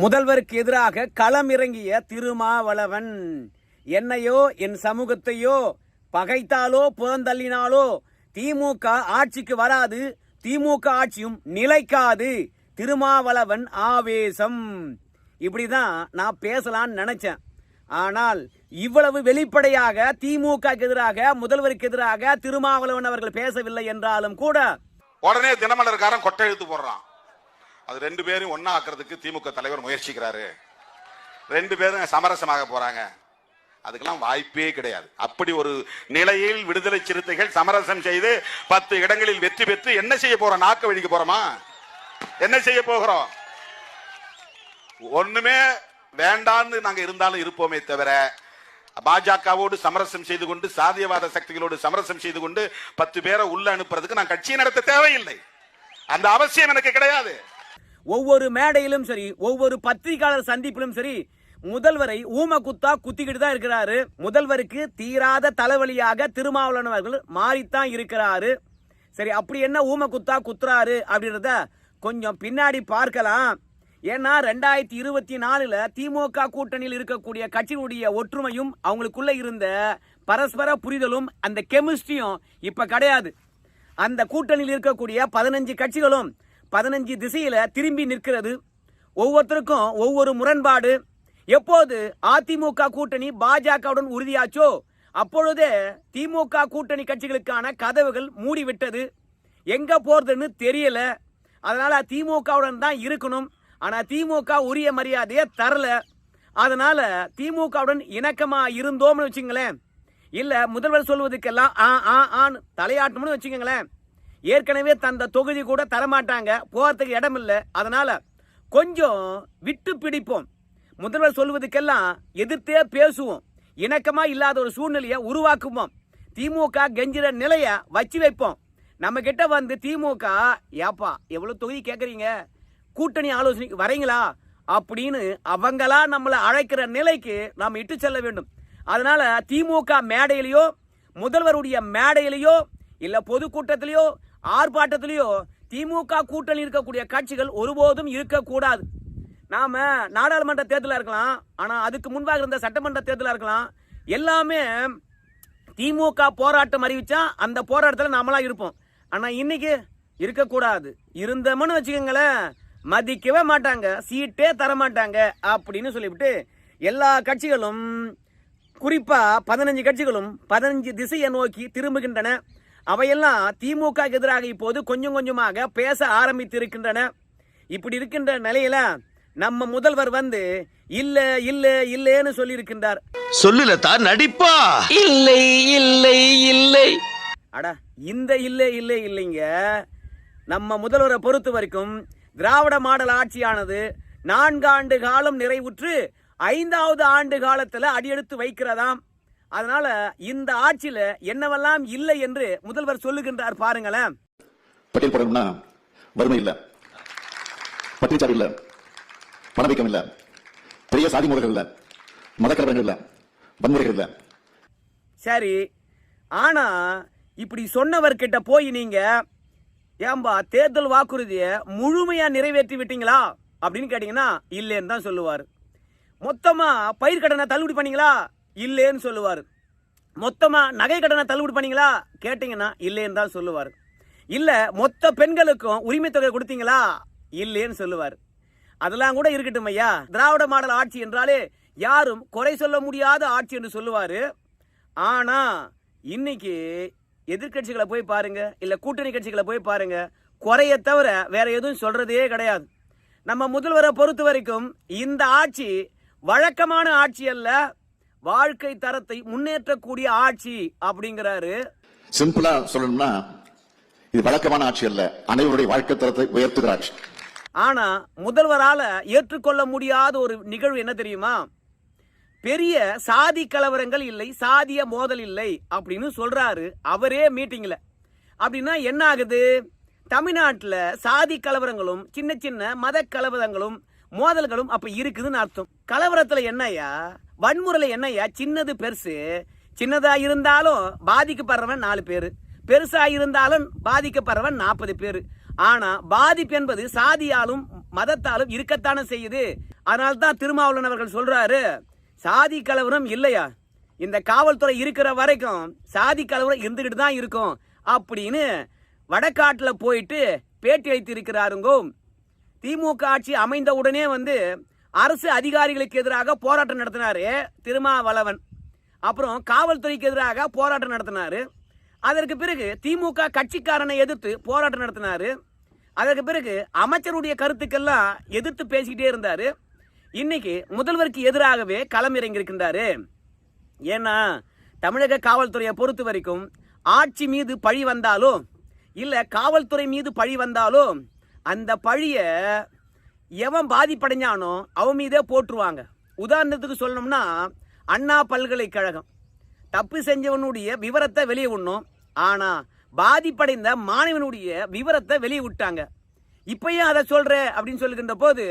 முதல்வருக்கு எதிராக களம் இறங்கிய திருமாவளவன் என்னையோ என் சமூகத்தையோ பகைத்தாலோ புறந்தள்ளினாலோ திமுக ஆட்சிக்கு வராது திமுக ஆட்சியும் நிலைக்காது. திருமாவளவன் ஆவேசம். இப்படிதான் நான் பேசலான்னு நினைச்சேன். ஆனால் இவ்வளவு வெளிப்படையாக திமுக எதிராக முதல்வருக்கு எதிராக திருமாவளவன் அவர்கள் பேசவில்லை என்றாலும் கூட உடனே தினமலர்காரன் கொட்டை எழுத்து போடுறான். அது ரெண்டு பேரும் ஒண்ணா ஆக்குறதுக்கு திமுக தலைவர் முயற்சிக்கிறாரு. ரெண்டு பேரும் சமரசமாக போறாங்க. அதுக்கெல்லாம் வாய்ப்பே கிடையாது. அப்படி ஒரு நிலையில் விடுதலை சிறுத்தைகள் சமரசம் செய்து பத்து இடங்களில் வெற்றி பெற்று என்ன செய்ய போறோம்? நாக்க வழிக்க போறோமா? என்ன செய்ய போகிறோம்? ஒண்ணுமே வேண்டான்னு நாங்க இருந்தாலும் இருப்போமே தவிர பாஜகவோடு சமரசம் செய்து கொண்டு சாதியவாத சக்திகளோடு சமரசம் செய்து கொண்டு பத்து பேரை உள்ள அனுப்புறதுக்கு நான் கட்சியை நடத்த தேவையில்லை. அந்த அவசியம் எனக்கு கிடையாது. ஒவ்வொரு மேடையிலும் சரி ஒவ்வொரு பத்திரிகையாளர் சந்திப்பிலும் சரி முதல்வரை ஊம குத்தா குத்திக்கிட்டு தான் இருக்கிறாரு. முதல்வருக்கு தீராத தலைவலியாக திருமாவளவன் அவர்கள் மாறித்தான் இருக்கிறாரு. சரி அப்படி என்ன ஊம குத்தா குத்துறாரு அப்படின்றத கொஞ்சம் பின்னாடி பார்க்கலாம். ஏன்னா ரெண்டாயிரத்தி இருபத்தி நாலுல திமுக கூட்டணியில் இருக்கக்கூடிய கட்சியினுடைய ஒற்றுமையும் அவங்களுக்குள்ள இருந்த பரஸ்பர புரிதலும் அந்த கெமிஸ்ட்ரியும் இப்ப கிடையாது. அந்த கூட்டணியில் இருக்கக்கூடிய பதினஞ்சு கட்சிகளும் பதினஞ்சு திசையில திரும்பி நிற்கிறது. ஒவ்வொருத்தருக்கும் ஒவ்வொரு முரண்பாடு. எப்போது அதிமுக கூட்டணி பாஜகவுடன் உறுதியாச்சோ? அப்பொழுதே திமுக கூட்டணி கட்சிகளுக்கான கதவுகள் மூடிவிட்டது. எங்க போறதுன்னு தெரியல. அதனால திமுகவுடன் தான் இருக்கணும். ஆனா திமுக உரிய மரியாதையை தரல. அதனால திமுகவுடன் இணக்கமா இருந்தோம்னு வச்சுங்களேன். இல்ல முதல்வர் சொல்வதுக்கெல்லாம் ஆ ஆ ஆன்னு தலையாட்டணும்னு வச்சுக்கோங்களேன் ஏற்கனவே தந்த தொகுதி கூட தரமாட்டாங்க. போகிறதுக்கு இடம் இல்லை அதனால் கொஞ்சம் விட்டு பிடிப்போம். முதல்வர் சொல்வதுக்கெல்லாம் எதிர்த்தே பேசுவோம். இணக்கமாக இல்லாத ஒரு சூழ்நிலையை உருவாக்குவோம். திமுக கெஞ்சிற நிலையை வச்சு வைப்போம். நம்ம கிட்ட வந்து திமுக ஏப்பா எவ்வளோ தொகுதி கேட்குறீங்க கூட்டணி ஆலோசனைக்கு வரீங்களா? அப்படின்னு அவங்களா நம்மளை அழைக்கிற நிலைக்கு நாம் இட்டு செல்ல வேண்டும். அதனால திமுக மேடையிலையோ முதல்வருடைய மேடையிலையோ இல்லை பொதுக்கூட்டத்திலையோ ஆர்ப்பாட்டத்திலேயோ திமுக கூட்டணி இருக்கக்கூடிய கட்சிகள் ஒருபோதும் இருக்கக்கூடாது. நாம் நாடாளுமன்ற தேர்தலாக இருக்கலாம் ஆனால் அதுக்கு முன்பாக இருந்த சட்டமன்ற தேர்தலாக இருக்கலாம் எல்லாமே திமுக போராட்டம் அறிவித்தா அந்த போராட்டத்தில் நாமளாக இருப்போம். ஆனால் இன்னைக்கு இருக்கக்கூடாது. இருந்தோம்னு வச்சுக்கோங்களேன் மதிக்கவே மாட்டாங்க சீட்டே தர மாட்டாங்க அப்படின்னு சொல்லிவிட்டு எல்லா கட்சிகளும் குறிப்பாக பதினஞ்சு கட்சிகளும் பதினஞ்சு திசையை நோக்கி திரும்புகின்றன. அவையெல்லாம் திமுக எதிராக இப்போது கொஞ்சம் கொஞ்சமாக பேச ஆரம்பித்து இருக்கின்றன இப்படி இருக்கின்ற நிலையில நம்ம முதல்வர் வந்து இல்ல இல்ல இல்லன்னு சொல்லி இருக்கின்றார் சொல்லுல தான் நடிப்பா. இல்லை இல்லை இல்லை. அட இந்த இல்லை இல்லை இல்லைங்க நம்ம முதல்வரை பொறுத்த வரைக்கும் திராவிட மாடல் ஆட்சியானது நான்காண்டு காலம் நிறைவுற்று ஐந்தாவது ஆண்டு காலத்துல அடியெடுத்து வைக்கிறதாம். அதனால இந்த ஆட்சியில என்னவெல்லாம் இல்லை என்று முதல்வர் சொல்லுகின்றார் பாருங்களேன். பட்டியல் போடணும்னா வறுமை இல்ல. பட்டினிச்சாடு இல்ல. பணவீக்கம் இல்ல. பெரிய சாதி முறைகள் இல்ல. மதக்கலவரங்கள் இல்ல. வன்முறைகள் இல்ல. சரி ஆனா இப்படி சொன்னவர்கிட்ட போய் நீங்க ஏம்பா தேர்தல் வாக்குறுதியை முழுமையா நிறைவேற்றி விட்டீங்களா? அப்படின்னு கேட்டீங்கன்னா இல்லைன்னு தான் சொல்லுவார். மொத்தமா பயிர் கடனை தள்ளுபடி பண்ணீங்களா? இல்லைன்னு சொல்லுவார். மொத்தமாக நகை கடனை தள்ளுபடி பண்ணீங்களா? கேட்டிங்கன்னா இல்லைன்னு தான் சொல்லுவார். இல்லை மொத்த பெண்களுக்கும் உரிமை தொகை கொடுத்தீங்களா? இல்லைன்னு சொல்லுவார். அதெல்லாம் கூட இருக்கட்டும் ஐயா. திராவிட மாடல் ஆட்சி என்றாலே யாரும் குறை சொல்ல முடியாத ஆட்சி என்று சொல்லுவார். ஆனால் இன்னைக்கு எதிர்க்கட்சிகளை போய் பாருங்க இல்லை கூட்டணி கட்சிகளை போய் பாருங்க குறைய தவிர வேற எதுவும் சொல்றதே கிடையாது. நம்ம முதல்வரை பொறுத்த வரைக்கும் இந்த ஆட்சி வழக்கமான ஆட்சி அல்ல. வாழ்க்கை தரத்தை முன்னேற்றக்கூடிய ஆட்சி அப்படிங்கிறாரு. சிம்பிளா சொல்லணும்னா இது வழக்கமான ஆட்சி அல்ல. அனைவருடைய வாழ்க்கை தரத்தை உயர்த்துகிற ஆட்சி ஆனா முதல்வரால ஏற்றுக்கொள்ள முடியாத ஒரு நிகழ்வு என்ன தெரியுமா? பெரிய சாதி கலவரங்கள் இல்லை சாதிய மோதல் இல்லை அப்படின்னு சொல்றாரு அவரே மீட்டிங்ல. அப்படின்னா என்ன ஆகுது? தமிழ்நாட்டுல சாதி கலவரங்களும் சின்ன சின்ன மத கலவரங்களும் மோதல்களும் அப்ப இருக்குதுன்னு அர்த்தம். கலவரத்துல என்னய்யா? வன்முறையில என்னய்யா சின்னது பெருசு. சின்னதா இருந்தாலும் பாதிக்கப்படுறவன் நாலு பேர். பெருசா இருந்தாலும் பாதிக்கப்படுறவன் நாற்பது பேர். ஆனா பாதிப்பு என்பது சாதியாலும் மதத்தாலும் இருக்கத்தானே செய்யுது. அதனால தான் திருமாவளவன் அவர்கள் சொல்றாரு சாதி கலவரம் இல்லையா? இந்த காவல்துறை இருக்கிற வரைக்கும் சாதி கலவரம் இருந்துகிட்டு தான் இருக்கும். அப்படின்னு வடக்காட்டில் போயிட்டு பேட்டி அளித்திருக்கிறாருங்கோ. திமுக ஆட்சி அமைந்த உடனே வந்து அரசு அதிகாரிகளுக்கு எதிராக போராட்டம் நடத்தினாரு திருமாவளவன். அப்புறம் காவல்துறைக்கு எதிராக போராட்டம் நடத்தினார். அதற்கு பிறகு திமுக கட்சிக்காரனை எதிர்த்து போராட்டம் நடத்தினார். அதற்கு பிறகு அமைச்சருடைய கருத்துக்கெல்லாம் எதிர்த்து பேசிக்கிட்டே இருந்தார். இன்னைக்கு முதல்வருக்கு எதிராகவே களம் இறங்கியிருக்கின்றாரு. ஏன்னா தமிழக காவல்துறையை பொறுத்த வரைக்கும் ஆட்சி மீது பழி வந்தாலோ இல்லை காவல்துறை மீது பழி வந்தாலோ அந்த பழியை எவன் பாதிப்படைஞ்சானோ அவன் மீதே போட்டுருவாங்க உதாரணத்துக்கு சொல்லணும்னா அண்ணா பல்கலைக்கழகம். தப்பு செஞ்சவனுடைய விவரத்தை வெளியே விடணும். ஆனால் பாதிப்படைந்த மாணவனுடைய விவரத்தை வெளியே விட்டாங்க. இப்பயும் அதை சொல்கிற அப்படின்னு சொல்லுகின்ற போது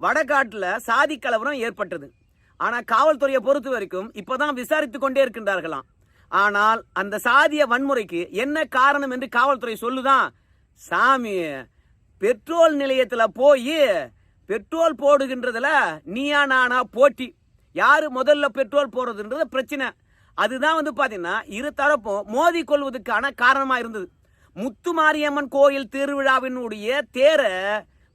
வடகாட்டில் சாதி கலவரம் ஏற்பட்டது. ஆனால் காவல்துறையை பொறுத்த வரைக்கும் இப்பதான் விசாரித்து கொண்டே இருக்கின்றார்களாம். ஆனால் அந்த சாதிய வன்முறைக்கு என்ன காரணம் என்று காவல்துறை சொல்லுதான் சாமி பெட்ரோல் நிலையத்தில் போய் பெட்ரோல் போடுகின்றதுல நீயா நானா போட்டி. யார் முதல்ல பெட்ரோல் போடுறதுன்றது பிரச்சனை. அதுதான் வந்து பார்த்தீங்கன்னா இரு தரப்பும் மோதி கொள்வதற்கான காரணமாக இருந்தது. முத்து மாரியம்மன் கோயில் திருவிழாவினுடைய தேரை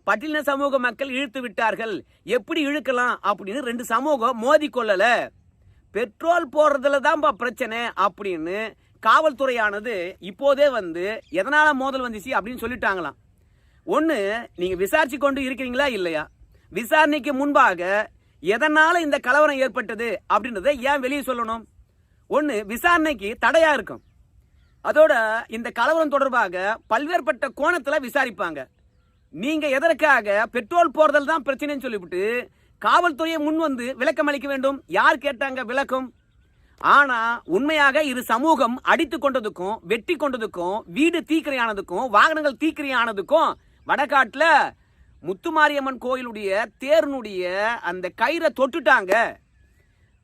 பட்டின சமூக மக்கள் இழுத்து விட்டார்கள். எப்படி இழுக்கலாம் அப்படின்னு ரெண்டு சமூகம் மோதி கொள்ளலை. பெட்ரோல் போடுறதுல தான்ப்பா பிரச்சனை அப்படின்னு காவல்துறையானது இப்போதே வந்து எதனால் மோதல் வந்துச்சு அப்படின்னு சொல்லிட்டாங்களாம். ஒன்று நீங்கள் விசாரிச்சு கொண்டு இருக்கிறீங்களா இல்லையா? விசாரணைக்கு முன்பாக எதனால் இந்த கலவரம் ஏற்பட்டது அப்படின்றத ஏன் வெளியே சொல்லணும்? ஒன்று விசாரணைக்கு தடையாக இருக்கும். அதோட இந்த கலவரம் தொடர்பாக பல்வேறுபட்ட கோணத்தில் விசாரிப்பாங்க. நீங்கள் எதற்காக பெட்ரோல் போறதல் தான் பிரச்சனைன்னு சொல்லிவிட்டு காவல்துறையை முன் வந்து விளக்கம் அளிக்க வேண்டும்? யார் கேட்டாங்க விளக்கம்? ஆனால் உண்மையாக இரு சமூகம் அடித்து கொண்டதுக்கும் வெட்டி கொண்டதுக்கும் வீடு தீக்கிரையானதுக்கும் வாகனங்கள் தீக்கிரையானதுக்கும் வடகாட்டில் முத்துமாரியம்மன் கோயிலுடைய தேர்னுடைய அந்த கயிறை தொட்டுட்டாங்க.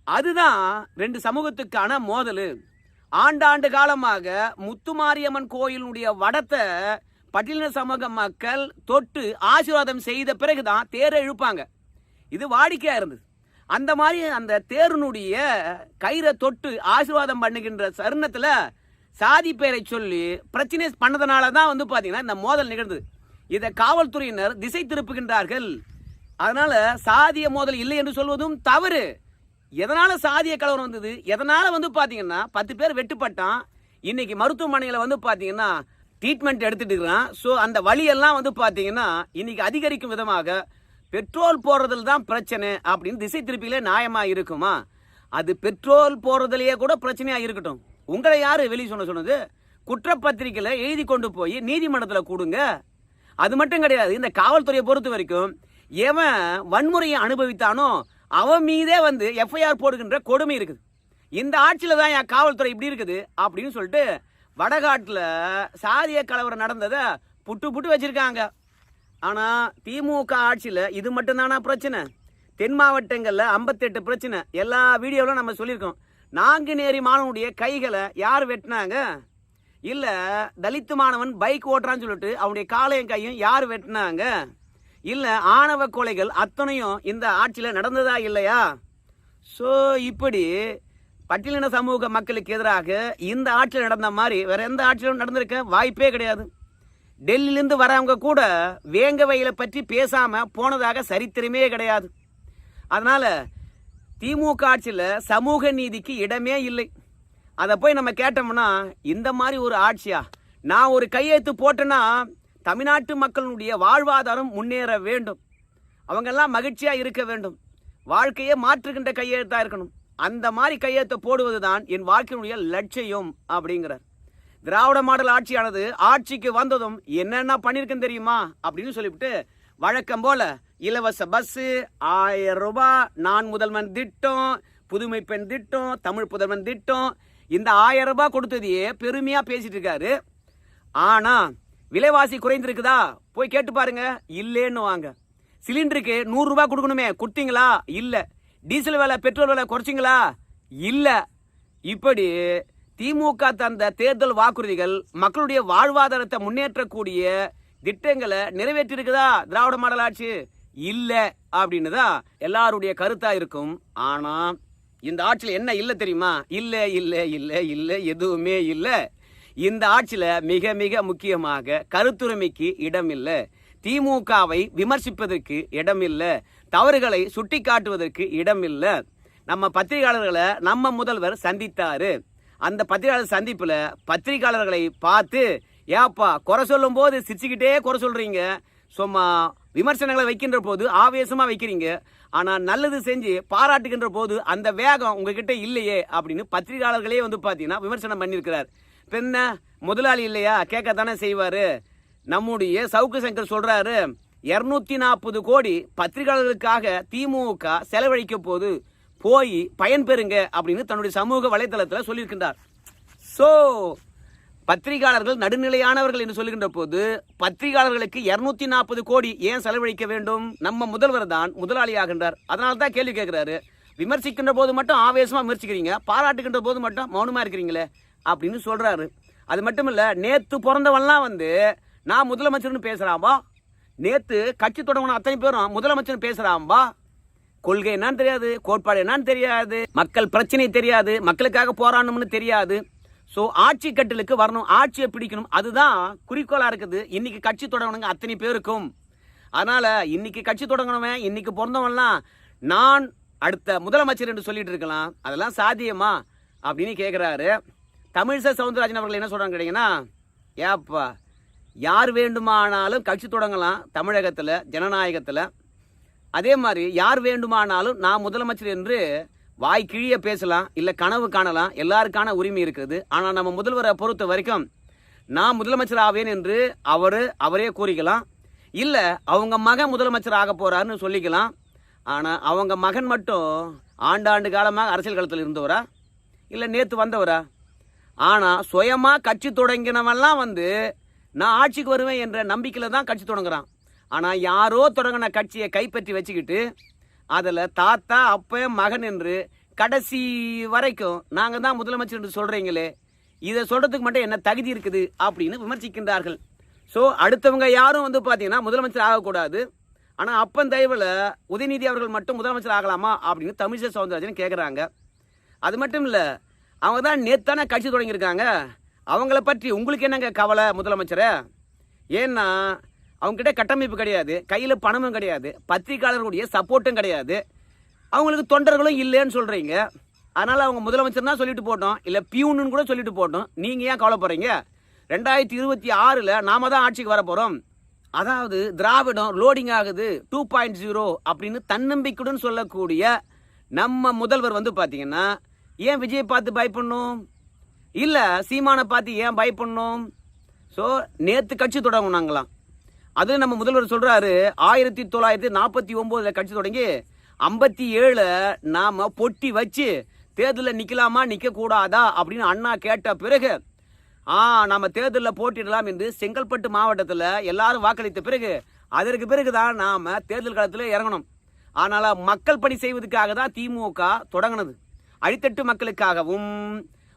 அதுதான் ரெண்டு சமூகத்துக்கான மோதல். ஆண்டாண்டு காலமாக முத்துமாரியம்மன் கோயிலுடைய வடத்தை பட்டியலின சமூக மக்கள் தொட்டு ஆசீர்வாதம் செய்த பிறகுதான் தேரை இழுப்பாங்க. இது வாடிக்கையாக இருந்தது. அந்த மாதிரி அந்த தேருனுடைய கயிறை தொட்டு ஆசீர்வாதம் பண்ணுகின்ற சருணத்தில் சாதி பெயரை சொல்லி பிரச்சனை பண்ணதுனால தான் வந்து பார்த்தீங்கன்னா இந்த மோதல் நிகழ்ந்தது. இதை காவல்துறையினர் திசை திருப்புகின்றார்கள். அதனால சாதிய மோதல் இல்லை என்று சொல்வதும் தவறு. எதனால சாதிய கலவரம் வந்தது? எதனால வந்து பாத்தீங்கன்னா பத்து பேர் வெட்டுப்பட்டான். இன்னைக்கு மருத்துவமனையில் வந்து பாத்தீங்கன்னா ட்ரீட்மெண்ட் எடுத்துட்டு இருக்கிறான் ஸோ அந்த வழியெல்லாம் வந்து பாத்தீங்கன்னா இன்னைக்கு அதிகரிக்கும் விதமாக பெட்ரோல் போடுறதுல தான் பிரச்சனை அப்படின்னு திசை திருப்பியில நியாயமா இருக்குமா? அது பெட்ரோல் போடுறதுலயே கூட பிரச்சனையா இருக்கட்டும். உங்களை யாரு வெளியே சொன்ன சொன்னது? குற்றப்பத்திரிக்கையில் எழுதி கொண்டு போய் நீதிமன்றத்தில் கொடுங்க. அது மட்டும் கிடையாது இந்த காவல்துறையை பொறுத்த வரைக்கும் எவன் வன்முறையை அனுபவித்தானோ அவன் மீதே வந்து எஃப்ஐஆர் போடுகின்ற கொடுமை இருக்குது. இந்த ஆட்சியில் தான் என் காவல்துறை இப்படி இருக்குது அப்படின்னு சொல்லிட்டு வடகாட்டில் சாதிய கலவரம் நடந்ததை புட்டு புட்டு வச்சிருக்காங்க. ஆனால் திமுக ஆட்சியில் இது மட்டும்தானா பிரச்சனை? தென் மாவட்டங்களில் ஐம்பத்தெட்டு பிரச்சனை. எல்லா வீடியோவிலும் நம்ம சொல்லியிருக்கோம். நாங்குநேரி மாணவனுடைய கைகளை யார் வெட்டினாங்க? இல்ல தலித்து மாணவன் பைக் ஓட்டுறான்னு சொல்லிட்டு அவனுடைய காலையும் கையும் யார் வெட்டினாங்க? இல்ல ஆணவ கொலைகள் அத்தனையும் இந்த ஆட்சியில் நடந்ததா இல்லையா? ஸோ இப்படி பட்டியலின சமூக மக்களுக்கு எதிராக இந்த ஆட்சியில் நடந்த மாதிரி வேற எந்த ஆட்சியிலும் நடந்திருக்க வாய்ப்பே கிடையாது. டெல்லியிலேருந்து வரவங்க கூட வேங்க வயலை பற்றி பேசாமல் போனதாக சரித்திரமே கிடையாது. அதனால் திமுக ஆட்சியில் சமூக நீதிக்கு இடமே இல்லை. அதை போய் நம்ம கேட்டோம்னா இந்த மாதிரி ஒரு ஆட்சியா? நான் ஒரு கையெழுத்து போட்டேன்னா தமிழ்நாட்டு மக்களுடைய வாழ்வாதாரம் முன்னேற வேண்டும். அவங்கெல்லாம் மகிழ்ச்சியாக இருக்க வேண்டும். வாழ்க்கையே மாற்றுகின்ற கையெழுத்தாக இருக்கணும். அந்த மாதிரி கையெழுத்தை போடுவது தான் என் வாழ்க்கையினுடைய லட்சியம் அப்படிங்கிறார். திராவிட மாடல் ஆட்சியானது ஆட்சிக்கு வந்ததும் என்னென்ன பண்ணியிருக்குன்னு தெரியுமா? அப்படின்னு சொல்லிவிட்டு வழக்கம் போல இலவச பஸ்ஸு ஆயிரம் ரூபாய் நான் முதல்வன் திட்டம் புதுமை பெண் திட்டம் தமிழ் புதல்வன் திட்டம் இந்த ஆயிரம் ரூபாய் கொடுத்ததையே பெருமையா பேசிட்டு இருக்காரு. ஆனா விலைவாசி குறைந்திருக்குதா? போய் கேட்டு பாருங்க. இல்லேன்னு வாங்க. சிலிண்டருக்கு நூறு ரூபாய் கொடுக்கணுமே. கொடுத்தீங்களா? இல்ல. டீசல் விலை பெட்ரோல் விலை குறைச்சிங்களா? இல்ல. இப்படி திமுக தந்த தேர்தல் வாக்குறுதிகள் மக்களுடைய வாழ்வாதாரத்தை முன்னேற்றக்கூடிய திட்டங்களை நிறைவேற்றிருக்குதா திராவிட மாடல் ஆட்சி? இல்லை. அப்படின்னு தான் எல்லாருடைய கருத்தா இருக்கும். ஆனால் இந்த ஆட்சியில் என்ன இல்லை தெரியுமா? இல்லை இல்லை இல்லை இல்லை எதுவுமே இல்லை. இந்த ஆட்சியில் மிக மிக முக்கியமாக கருத்துரிமைக்கு இடம் இல்லை. திமுகவை விமர்சிப்பதற்கு இடம் இல்லை. தவறுகளை சுட்டிக்காட்டுவதற்கு இடம் இல்லை. நம்ம பத்திரிகையாளர்களை நம்ம முதல்வர் சந்தித்தார். அந்த பத்திரிகையாளர் சந்திப்பில் பத்திரிகையாளர்களை பார்த்து ஏப்பா குறை சொல்லும் போது சிரிச்சுக்கிட்டே குறை சொல்கிறீங்க சும்மா விமர்சனங்களை வைக்கின்ற போது ஆவேசமாக வைக்கிறீங்க. ஆனால் நல்லது செஞ்சு பாராட்டுகின்ற போது அந்த வேகம் உங்ககிட்ட இல்லையே அப்படின்னு பத்திரிகையாளர்களே வந்து பார்த்தீங்கன்னா விமர்சனம் பண்ணியிருக்கிறார். பெண்ண முதலாளி இல்லையா? கேட்க தானே செய்வார். நம்முடைய சவுக்கு சங்கர் சொல்கிறாரு இரநூத்தி நாற்பது கோடி பத்திரிகையாளர்களுக்காக திமுக செலவழிக்க போது போய் பயன்பெறுங்க அப்படின்னு தன்னுடைய சமூக வலைதளத்தில் சொல்லியிருக்கின்றார். ஸோ பத்திரிகையாளர்கள் நடுநிலையானவர்கள் என்று சொல்லுகின்ற போது பத்திரிகையாளர்களுக்கு இருநூத்தி நாற்பது கோடி ஏன் செலவழிக்க வேண்டும்? நம்ம முதல்வர் தான் முதலாளியாகின்றார். அதனால தான் கேள்வி கேட்கிறாரு. விமர்சிக்கின்ற போது மட்டும் ஆவேசமாக விமர்சிக்கிறீங்க. பாராட்டுகின்ற போது மட்டும் மௌனமாக இருக்கிறீங்களே அப்படின்னு சொல்கிறாரு அது மட்டும் இல்லை நேற்று பிறந்தவன்லாம் வந்து நான் முதலமைச்சர்னு பேசுகிறாம்பா நேற்று கட்சி தொடங்கின அத்தனை பேரும் முதலமைச்சர்னு பேசுகிறாம்பா கொள்கை என்னன்னு தெரியாது கோட்பாடு என்னன்னு தெரியாது மக்கள் பிரச்சனை தெரியாது மக்களுக்காக போராடணும்னு தெரியாது. ஸோ ஆட்சி கட்டலுக்கு வரணும் ஆட்சியை பிடிக்கணும் அதுதான் குறிக்கோளாக இருக்குது. இன்னைக்கு கட்சி தொடங்கணுங்க அத்தனை பேருக்கும். அதனால இன்னைக்கு கட்சி தொடங்கணுமே இன்னைக்கு பிறந்தவன்லாம் நான் அடுத்த முதலமைச்சர் என்று சொல்லிட்டு இருக்கலாம். அதெல்லாம் சாத்தியமா? அப்படின்னு கேட்குறாரு தமிழிசை சவுந்தரராஜன் அவர்கள் என்ன சொல்கிறாங்க கேட்டீங்கன்னா ஏப்பா யார் வேண்டுமானாலும் கட்சி தொடங்கலாம் தமிழகத்தில் ஜனநாயகத்தில். அதே மாதிரி யார் வேண்டுமானாலும் நான் முதலமைச்சர் என்று வாய் கிழிய பேசலாம் இல்லை கனவு காணலாம் எல்லாருக்கான உரிமை இருக்குது. ஆனால் நம்ம முதல்வரை பொறுத்த வரைக்கும் நான் முதலமைச்சர் ஆவேன் என்று அவர் அவரே கூறிக்கலாம். இல்லை அவங்க மகன் முதலமைச்சர் ஆக போகிறாருன்னு சொல்லிக்கலாம். ஆனால் அவங்க மகன் மட்டும் ஆண்டாண்டு காலமாக அரசியல் களத்தில் இருந்தவரா? இல்லை நேற்று வந்தவரா? ஆனால் சுயமாக கட்சி தொடங்கினவெல்லாம் வந்து நான் ஆட்சிக்கு வருவேன் என்ற நம்பிக்கையில் தான் கட்சி தொடங்குறான். ஆனால் யாரோ தொடங்கின கட்சியை கைப்பற்றி வச்சுக்கிட்டு அதில் தாத்தா அப்ப மகன் என்று கடைசி வரைக்கும் நாங்கள் தான் முதலமைச்சர் என்று சொல்கிறீங்களே இதை சொல்கிறதுக்கு மட்டும் என்ன தகுதி இருக்குது அப்படின்னு விமர்சிக்கின்றார்கள். ஸோ அடுத்தவங்க யாரும் வந்து பார்த்தீங்கன்னா முதலமைச்சர் ஆகக்கூடாது. ஆனால் அப்பன் தயவில் உதயநிதி அவர்கள் மட்டும் முதலமைச்சர் ஆகலாமா அப்படின்னு தமிழிசை சவுந்தரராஜன் கேட்குறாங்க அது மட்டும் இல்லை அவங்க தான் நேத்தானே கட்சி தொடங்கியிருக்காங்க. அவங்கள பற்றி உங்களுக்கு என்னங்க கவலை முதலமைச்சரை? ஏன்னா அவங்ககிட்ட கட்டமைப்பு கிடையாது கையில் பணமும் கிடையாது பத்திரிகையாளர்களுடைய சப்போர்ட்டும் கிடையாது. அவங்களுக்கு தொண்டர்களும் இல்லைன்னு சொல்கிறீங்க அதனால் அவங்க முதலமைச்சர் தான் சொல்லிட்டு போட்டோம் இல்லை பியூன்னு கூட சொல்லிட்டு போட்டோம். நீங்கள் ஏன் கவலைப்படுறீங்க ரெண்டாயிரத்தி இருபத்தி ஆறில் நாம தான் ஆட்சிக்கு வர போகிறோம் அதாவது திராவிடம் லோடிங் ஆகுது டூ பாயிண்ட் ஜீரோ அப்படின்னு தன்னம்பிக்கையுடன் சொல்லக்கூடிய நம்ம முதல்வர் வந்து பார்த்தீங்கன்னா ஏன் விஜய் பார்த்து பயப்படணும்? இல்லை சீமானை பார்த்து ஏன் பயப்படணும்? ஸோ நேற்று கட்சி தொடங்கினாங்களாம். அது நம்ம முதல்வர் சொல்றாரு ஆயிரத்தி தொள்ளாயிரத்தி நாற்பத்தி ஒன்பதுல கட்சி தொடங்கி ஐம்பத்தி ஏழுல நாம பொட்டி வச்சு தேர்தலில் நிற்கலாமா நிற்கக்கூடாதா அப்படின்னு அண்ணா கேட்ட பிறகு ஆ நம்ம தேர்தலில் போட்டிடலாம் என்று செங்கல்பட்டு மாவட்டத்தில் எல்லாரும் வாக்களித்த பிறகு அதற்கு பிறகு தான் நாம் தேர்தல் காலத்தில் இறங்கணும். ஆனால் மக்கள் பணி செய்வதற்காக தான் திமுக தொடங்கினது. அடித்தட்டு மக்களுக்காகவும்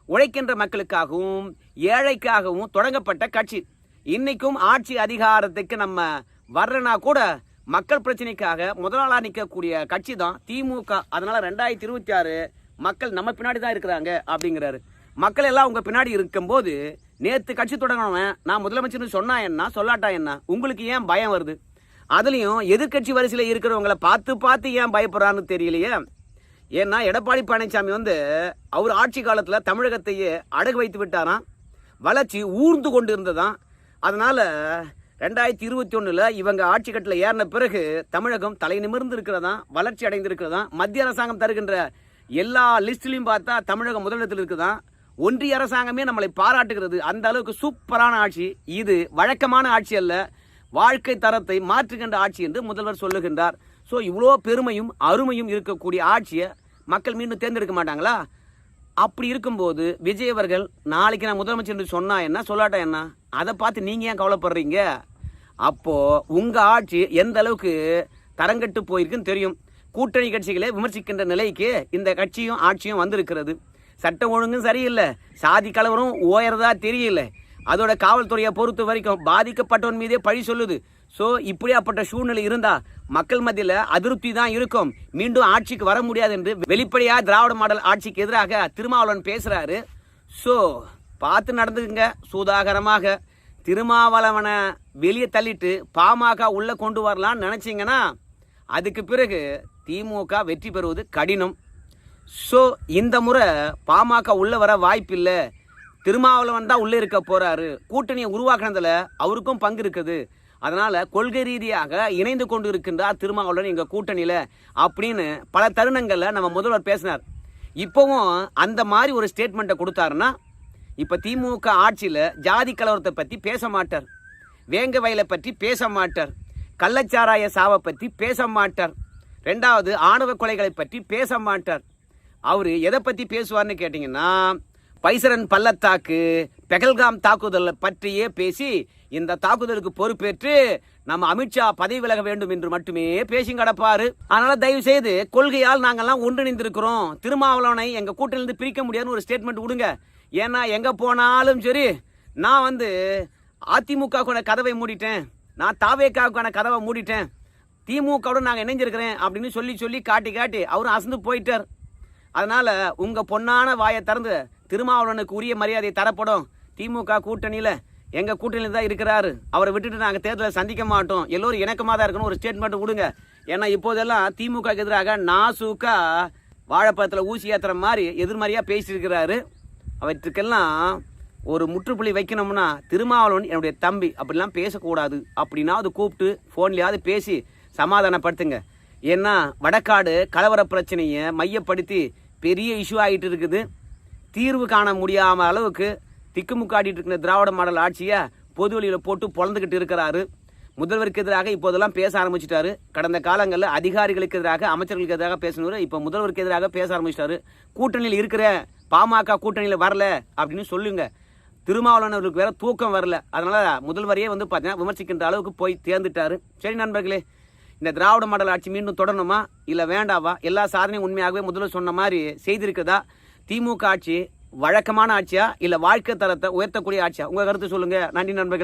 உழைக்கின்ற மக்களுக்காகவும் ஏழைக்காகவும் தொடங்கப்பட்ட கட்சி. இன்னைக்கும் ஆட்சி அதிகாரத்துக்கு நம்ம வர்றனா கூட மக்கள் பிரச்சனைக்காக முதலாளா நிற்கக்கூடிய கட்சி தான் திமுக. அதனால ரெண்டாயிரத்தி இருபத்தி ஆறு மக்கள் நம்ம பின்னாடி தான் இருக்கிறாங்க அப்படிங்கிறாரு. மக்கள் எல்லாம் உங்க பின்னாடி இருக்கும்போது நேற்று கட்சி தொடங்கினவன் நான் முதலமைச்சர்னு சொன்னா என்ன சொல்லாட்டா என்ன? உங்களுக்கு ஏன் பயம் வருது? அதுலேயும் எதிர்க்கட்சி வரிசையில் இருக்கிறவங்கள பார்த்து பார்த்து ஏன் பயப்படுறான்னு தெரியலையே? ஏன்னா எடப்பாடி பழனிசாமி வந்து அவர் ஆட்சி காலத்தில் தமிழகத்தையே அடகு வைத்து விட்டாராம். வளர்ச்சி ஊர்ந்து கொண்டு இருந்ததான் அதனால் ரெண்டாயிரத்தி இருபத்தி ஒன்றில் இவங்க ஆட்சி கட்டில் ஏறின பிறகு தமிழகம் தலை நிமிர்ந்து இருக்கிறதா வளர்ச்சி அடைந்திருக்கிறதா மத்திய அரசாங்கம் தருகின்ற எல்லா லிஸ்ட்லையும் பார்த்தா தமிழகம் முதலிடத்தில் இருக்குதான் ஒன்றிய அரசாங்கமே நம்மளை பாராட்டுகிறது. அந்த அளவுக்கு சூப்பரான ஆட்சி. இது வழக்கமான ஆட்சி அல்ல வாழ்க்கை தரத்தை மாற்றுகின்ற ஆட்சி என்று முதல்வர் சொல்லுகின்றார். ஸோ இவ்வளோ பெருமையும் அருமையும் இருக்கக்கூடிய ஆட்சியை மக்கள் மீண்டும் தேர்ந்தெடுக்க மாட்டாங்களா? அப்படி இருக்கும்போது விஜய் அவர்கள் நாளைக்கு நான் முதலமைச்சர் என்று சொன்னா என்ன? சொல்லாட்டா என்ன? அதை பார்த்து நீங்கள் ஏன் கவலைப்படுறீங்க? அப்போது உங்கள் ஆட்சி எந்த அளவுக்கு தரங்கட்டு போயிருக்குன்னு தெரியும். கூட்டணி கட்சிகளை விமர்சிக்கின்ற நிலைக்கு இந்த கட்சியும் ஆட்சியும் வந்திருக்கிறது. சட்டம் ஒழுங்கும் சரியில்லை. சாதி கலவரம் ஓயறதா தெரியல. அதோட காவல்துறையை பொறுத்த வரைக்கும் பாதிக்கப்பட்டவன் மீதே பழி சொல்லுது. ஸோ இப்படியாப்பட்ட சூழ்நிலை இருந்தா மக்கள் மத்தியில் அதிருப்தி தான் இருக்கும். மீண்டும் ஆட்சிக்கு வர முடியாது என்று வெளிப்படையாக திராவிட மாடல் ஆட்சிக்கு எதிராக திருமாவளவன் பேசுகிறாரு ஸோ பார்த்து நடந்துக்குங்க. சூதாகரமாக திருமாவளவனை வெளியே தள்ளிட்டு பாமக உள்ளே கொண்டு வரலாம்னு நினச்சிங்கன்னா அதுக்கு பிறகு திமுக வெற்றி பெறுவது கடினம். ஸோ இந்த முறை பாமக உள்ளே வர வாய்ப்பில்லை. திருமாவளவன் தான் உள்ளே இருக்க போகிறாரு கூட்டணியை உருவாக்குனதில் அவருக்கும் பங்கு இருக்குது. அதனால் கொள்கை ரீதியாக இணைந்து கொண்டு இருக்கின்றார் திருமாவளவன் எங்கள் கூட்டணியில் அப்படின்னு பல தருணங்களில் நம்ம முதல்வர் பேசினார். இப்போவும் அந்த மாதிரி ஒரு ஸ்டேட்மெண்ட்டை கொடுத்தாருன்னா இப்போ திமுக ஆட்சியில் ஜாதி கலவரத்தை பற்றி பேச மாட்டார். வேங்க வயலை பற்றி பேச மாட்டார். கள்ளச்சாராய சாவை பற்றி பேச மாட்டார். ரெண்டாவது ஆணவ கொலைகளை பற்றி பேச மாட்டார். அவர் எதை பற்றி பேசுவார்னு கேட்டிங்கன்னா பைசரன் பள்ளத்தாக்கு பெகல்காம் தாக்குதலை பற்றியே பேசி இந்த தாக்குதலுக்கு பொறுப்பேற்று நம்ம அமித்ஷா பதவி விலக வேண்டும் என்று மட்டுமே பேசி கிடப்பாரு. அதனால தயவு செய்து கொள்கையால் நாங்கெல்லாம் ஒன்றிணைந்திருக்கிறோம். திருமாவளவனை எங்க கூட்டிலிருந்து பிரிக்க முடியாதுன்னு ஒரு ஸ்டேட்மெண்ட் விடுங்க. ஏன்னா எங்க போனாலும் சரி நான் வந்து அதிமுகவுக்கான கதவை மூடிட்டேன். நான் தாவேக்காவுக்கான கதவை மூடிட்டேன். திமுகவுடன் நாங்கள் இணைஞ்சிருக்கிறேன் அப்படின்னு சொல்லி சொல்லி காட்டி காட்டி அவரும் அசந்து போயிட்டார். அதனால உங்க பொன்னான வாயை திறந்து திருமாவளவனுக்கு உரிய மரியாதை தரப்படும். திமுக கூட்டணியில் எங்கள் கூட்டணியில் தான் இருக்கிறாரு. அவரை விட்டுட்டு நாங்கள் தேர்தலில் சந்திக்க மாட்டோம். எல்லோரும் இணக்கமாக தான் இருக்கணும். ஒரு ஸ்டேட்மெண்ட் கொடுங்க. ஏன்னா இப்போதெல்லாம் திமுக எதிராக நாசுக்கா வாழைப்பழத்தில் ஊசி ஏற்றுற மாதிரி எதிர்மறையாக பேசியிருக்கிறாரு அவற்றுக்கெல்லாம் ஒரு முற்றுப்புள்ளி வைக்கணும்னா திருமாவளவன் என்னுடைய தம்பி. அப்படிலாம் பேசக்கூடாது. அப்படின்னாவது கூப்பிட்டு ஃபோன்லையாவது பேசி சமாதானப்படுத்துங்க. ஏன்னா வடக்காடு கலவர பிரச்சனையை மையப்படுத்தி பெரிய இஷ்யூ ஆகிட்டு இருக்குது. தீர்வு காண முடியாம அளவுக்கு திக்குமுக்காடிட்டு இருக்கிற திராவிட மாடல் ஆட்சியை பொது வழியில் போட்டு பொழந்துக்கிட்டு இருக்கிறாரு. முதல்வருக்கு எதிராக இப்போதெல்லாம் பேச ஆரம்பிச்சிட்டாரு. கடந்த காலங்களில் அதிகாரிகளுக்கு எதிராக அமைச்சர்களுக்கு எதிராக பேசினவர் இப்போ முதல்வருக்கு எதிராக பேச ஆரம்பிச்சிட்டாரு. கூட்டணியில் இருக்கிற பாமக கூட்டணியில் வரல அப்படின்னு சொல்லுங்க. திருமாவளவன் வேற தூக்கம் வரல. அதனால முதல்வரையே வந்து பார்த்தீங்கன்னா விமர்சிக்கின்ற அளவுக்கு போய் தேர்ந்துட்டாரு. சரி நண்பர்களே இந்த திராவிட மாடல் ஆட்சி மீண்டும் தொடரணுமா? இல்லை வேண்டாவா? எல்லா சாதனையும் உண்மையாகவே முதல்வர் சொன்ன மாதிரி செய்திருக்குதா? திமுக ஆட்சி வழக்கமான ஆட்சியா? இல்லை வாழ்க்கை தரத்தை உயர்த்தக்கூடிய ஆட்சியா? உங்க கருத்து சொல்லுங்க. நன்றி நண்பர்கள்.